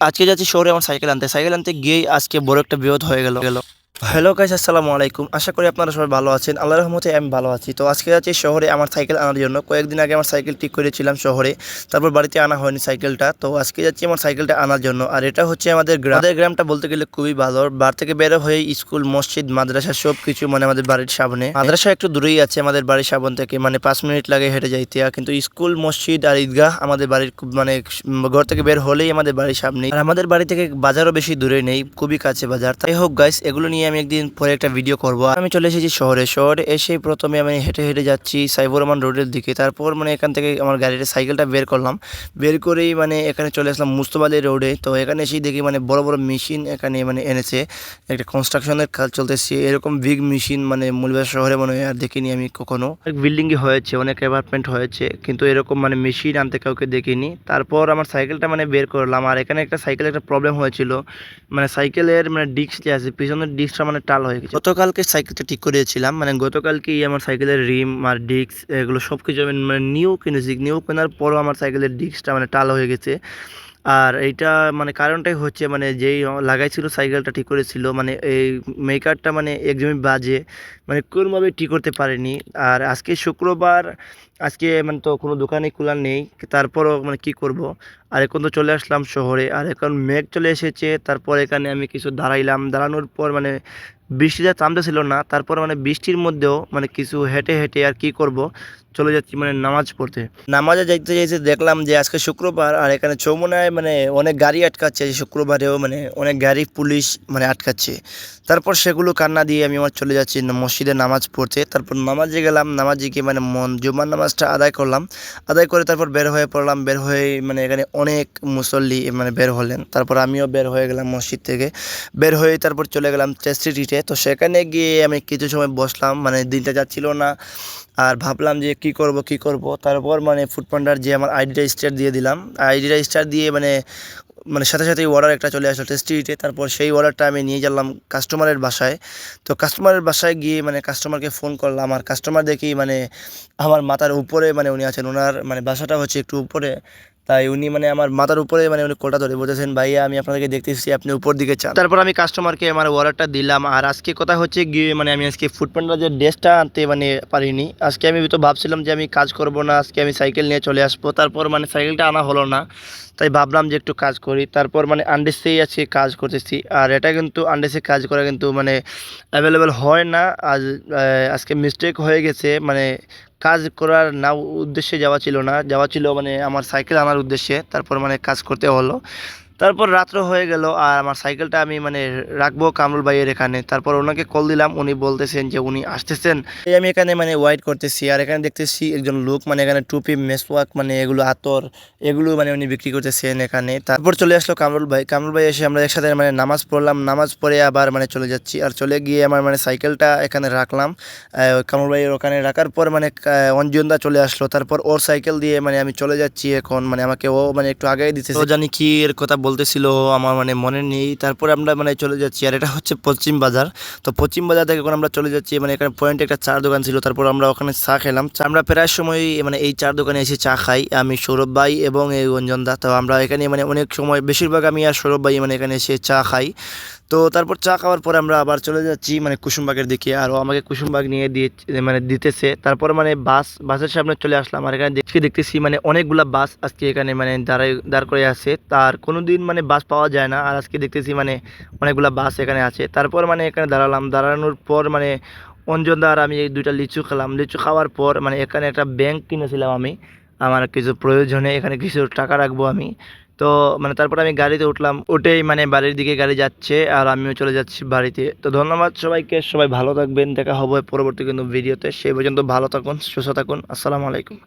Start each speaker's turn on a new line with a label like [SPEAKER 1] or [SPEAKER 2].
[SPEAKER 1] আজকে যাচ্ছি শহরে আমার সাইকেল আনতে। সাইকেল আনতে গিয়েই আজকে বড় একটা বিরোধ হয়ে গেল গেল। হ্যালো গাইস আসসালামু আলাইকুম। আশা করি আপনারা সবাই ভালো আছেন। আল্লাহর রহমতে আমি ভালো আছি। তো আজকে যাচ্ছি শহরে আমার সাইকেল আনার জন্য। কয়েকদিন আগে আমার সাইকেল ঠিক করেছিলাম শহরে। তারপর বাড়িতে আনা হয়নি সাইকেলটা। তো আজকে যাচ্ছি আমার সাইকেলটা আনার জন্য। আর এটা হচ্ছে আমাদের গ্রাম। আমাদের গ্রামটা বলতে গেলে খুবই ভালো। বার থেকে বেরো হয়ে স্কুল, মসজিদ, মাদ্রাসা সব কিছু মানে আমাদের বাড়ির সামনে। মাদ্রাসা একটু দূরেই আছে আমাদের বাড়ির সামনে থেকে। মানে পাঁচ মিনিট লাগে হেঁটে যাইতে। কিন্তু স্কুল, মসজিদ আর ঈদগাহ আমাদের বাড়ির খুব মানে ঘর থেকে বের হলেই আমাদের বাড়ির সামনে আর আমাদের বাড়ি থেকে বাজারও বেশি দূরে নেই। খুবই কাছে বাজার। তাই হোক গাইস এগুলো নিয়ে আমি একদিন পরে একটা ভিডিও করব। আর আমি চলে এসেছি শহরে। শহরে এসে প্রথমে আমি হেঁটে হেঁটে যাচ্ছি সাইবর রহমান রোডের দিকে। তারপর মানে এখান থেকে আমার গাড়ির সাইকেলটা বের করলাম। বের করেই মানে এখানে চলে আসলাম মুস্তবালি রোডে তো এখানে এসেই দেখি মানে বড় বড় মেশিন এখানে মানে এনেছে। একটা কনস্ট্রাকশনের কাজ চলতেছে। এরকম বিগ মেশিন মানে মূলবাজার শহরে মনে হয় আর দেখিনি আমি কখনো। বিল্ডিংই হয়েছে, অনেক অ্যাপার্টমেন্ট হয়েছে, কিন্তু এরকম মানে মেশিন আনতে কাউকে দেখিনি। তারপর আমার সাইকেলটা মানে বের করলাম। আর এখানে একটা সাইকেলের একটা প্রবলেম হয়েছিল। মানে সাইকেলের মানে ডিস্ক যে আছে, পিছনের ডিস্কটা মানে টাল হয়ে গেছে। গতকালকে সাইকেলটা ঠিক করেছিলাম মানে গতকালকেই আমার সাইকেলের রিম আর ডিস্ক এগুলো সব কিছু আমি মানে নিউ কিনেছি। নিউ কেনার পরও আমার সাইকেলের ডিস্কটা মানে টাল হয়ে গেছে। আর এইটা মানে কারণটাই হচ্ছে মানে যেই লাগাইছিল সাইকেলটা ঠিক করেছিল মানে এই মেকারটা মানে একদমই বাজে মানে কোনোভাবে ঠিক করতে পারেনি। আর আজকে শুক্রবার, আজকে মানে তো কোনো দোকানে খোলা নেই, তারপরও মানে কি করব? আর এখন তো চলে আসলাম শহরে, আর এখন মেঘ চলে এসেছে, তারপর এখানে আমি কিছু দাঁড়াইলাম। দাঁড়ানোর পর মানে বৃষ্টিটা থামতেছিল না, তারপর মানে বৃষ্টির মধ্যেও মানে কিছু হেঁটে হেঁটে আর কি করব? চলে যাচ্ছি মানে নামাজ পড়তে। নামাজে যাইতে যাইতে দেখলাম যে আজকে শুক্রবার, আর এখানে চৌমুনায় মানে অনেক গাড়ি আটকাচ্ছে শুক্রবারেও মানে অনেক গাড়ি পুলিশ মানে আটকাচ্ছে। তারপর সেগুলো কান্না দিয়ে আমি আমার চলে যাচ্ছি মসজিদে নামাজ পড়তে। তারপর নামাজে গেলাম, নামাজে গিয়ে মানে মন জুমার নামাজটা আদায় করলাম। আদায় করে তারপর বের হয়ে পড়লাম, বের হয়ে মানে এখানে অনেক মুসল্লি মানে বের হলেন। তারপর আমিও বের হয়ে গেলাম মসজিদ থেকে। বের হয়ে তারপর চলে গেলাম টেস্টিটিতে তো সেখানে গিয়ে আমি কিছু সময় বসলাম মানে দিনটা যাচ্ছিল না। আর ভাবলাম যে কি করব কি করব? তারপর মানে ফুডপান্ডার যে আমার আইডিটা স্টার দিয়ে দিলাম। আইডিটা স্টার দিয়ে মানে মানে সাথে সাথেই অর্ডার একটা চলে আসলো টেস্টিতে তারপর সেই অর্ডারটা আমি নিয়ে গেলাম কাস্টমারের বাসায়। তো কাস্টমারের বাসায় গিয়ে মানে কাস্টমারকে ফোন করলাম। আর কাস্টমার দেখি মানে আমার মাথার উপরে মানে উনি আছেন। ওনার মানে বাসাটা হচ্ছে একটু উপরে। উনি মানে আমার মাথার উপরে মানে উনি কোলটা ধরে বলতেছেন, ভাইয়া, আমি আপনাদেরকে দেখতেছি আপনি উপর দিকে চান। তারপর আমি কাস্টমারকে আমার অর্ডারটা দিলাম। আর আজকে কথা হচ্ছে গিয়ে মানে আমি আজকে ফুডপান্ডার যে ড্রেসটা আনতে মানে পারিনি। আজকে আমি তো ভাবছিলাম যে আমি কাজ করব না, আজকে আমি সাইকেল নিয়ে চলে আসব। তারপর মানে সাইকেলটা আনা হলো না, তাই ভাবলাম যে একটু কাজ করি। তারপর মানে আন্ডেসেই আজকে কাজ করতেছি। আর এটা কিন্তু আন্ডেসে কাজ করা কিন্তু মানে অ্যাভেলেবেল হয় না। আজ আজকে মিস্টেক হয়ে গেছে মানে কাজ করার না উদ্দেশ্যে যাওয়া ছিল না। যাওয়া ছিল মানে আমার সাইকেল আনার উদ্দেশ্যে, তারপর মানে কাজ করতে হলো। তারপর রাত্র হয়ে গেল আর আমার সাইকেলটা আমি মানে রাখব কামরুল ভাইয়ের এখানে। তারপর ওনাকে কল দিলাম, উনি বলতেছেন যে উনি আসতেছেন। এই আমি এখানে মানে ওয়াইট করতেছি আর এখানে দেখতেছি একজন লোক মানে এখানে টুপি, মেসওয়াক মানে এগুলো আতর, এগুলো মানে উনি বিক্রি করতেছেন এখানে। তারপর চলে আসলো কামরুল ভাই। কামরুল ভাই এসে আমরা একসাথে মানে নামাজ পড়লাম। নামাজ পড়ে আবার মানে চলে যাচ্ছি আর চলে গিয়ে আমার মানে সাইকেলটা এখানে রাখলাম। কামরুল ভাইয়ের ওখানে রাখার পর মানে অঞ্জনদা চলে আসলো। তারপর ওর সাইকেল দিয়ে মানে আমি চলে যাচ্ছি এখন। মানে আমাকে ও মানে একটু আগেই দিতে জানি কি এর কথা বলতেছিল, আমার মানে মনে নেই। তারপরে আমরা মানে চলে যাচ্ছি, আর এটা হচ্ছে পশ্চিম বাজার। তো পশ্চিম বাজার থেকে এখন আমরা চলে যাচ্ছি মানে এখানে পয়েন্টে একটা চার দোকান ছিল, তারপর আমরা ওখানে চা খেলাম। চা আমরা প্রায় সময় মানে এই চার দোকানে এসে চা খাই, আমি সৌরভ ভাই এবং এই অঞ্জনদা তো আমরা এখানে মানে অনেক সময়, বেশিরভাগ আমি আর সৌরভ ভাই মানে এখানে এসে চা খাই। তো তারপর চা খাওয়ার পরে আমরা আবার চলে যাচ্ছি মানে কুসুমবাগের দিকে। আর ও আমাকে কুসুমবাগ নিয়ে দিয়ে মানে দিতেছে। তারপর মানে বাস, বাসের সামনে চলে আসলাম। আর এখানে দেখছি, দেখতেছি মানে অনেকগুলা বাস আজকে এখানে মানে দাঁড়ায়, দাঁড় করে আছে। তার কোনো দিন মানে বাস পাওয়া যায় না। আর আজকে দেখতেছি মানে অনেকগুলা বাস এখানে আছে। তারপর মানে এখানে দাঁড়ালাম। দাঁড়ানোর পর মানে অঞ্জনদা আর আমি এই দুইটা লিচু খেলাম। লিচু খাওয়ার পর মানে এখানে একটা ব্যাংক কিনেছিলাম আমি। আমার কিছু প্রয়োজনে এখানে কিছু টাকা রাখব আমি। তো মানে তারপর আমি গাড়িতে উঠলাম, উঠেই মানে বাড়ির দিকে গাড়ি যাচ্ছে আর আমিও চলে যাচ্ছি বাড়িতে। তো ধন্যবাদ সবাইকে, সবাই ভালো থাকবেন, দেখা হবে পরবর্তী কিন্তু ভিডিওতে। সেই পর্যন্ত ভালো থাকুন, সুস্থ থাকুন, আসসালামু আলাইকুম।